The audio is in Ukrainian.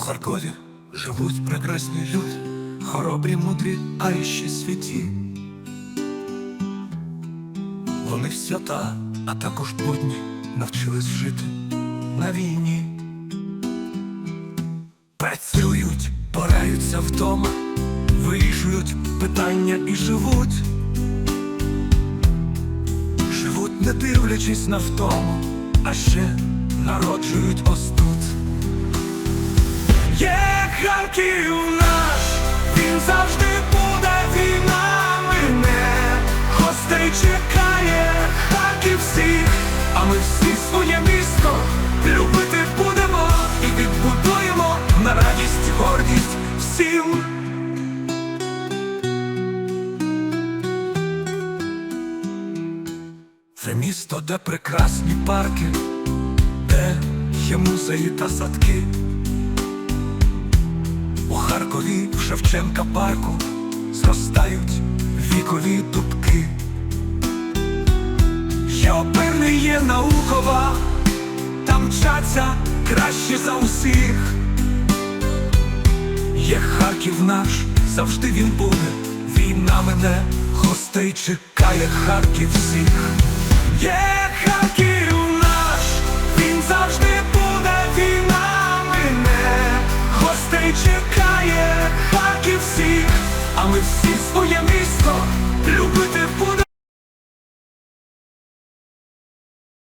Харкові живуть прекрасні люди, хоробрі, мудрі, а іще святі. Вони свята, а також будні навчились жити на війні. Працюють, пораються вдома, вирішують питання і живуть. Живуть, не дивлячись на втому, а ще народжують. Є Харків наш, він завжди буде війна мине, гостей чекає Харків всіх, а ми всі своє місто любити будемо і відбудуємо на радість, гордість всім. Це місто, де прекрасні парки, де є музеї та садки. Шевченка парку зростають вікові дубки. Є оперний, є наукова, там вчаться краще за усіх. Є Харків наш, завжди він буде, війна мене, гостей чекає Харків всіх. Є Харків наш, він завжди буде, війна мене, гостей чекає як і всіх, а ми всі своє місто любити буде.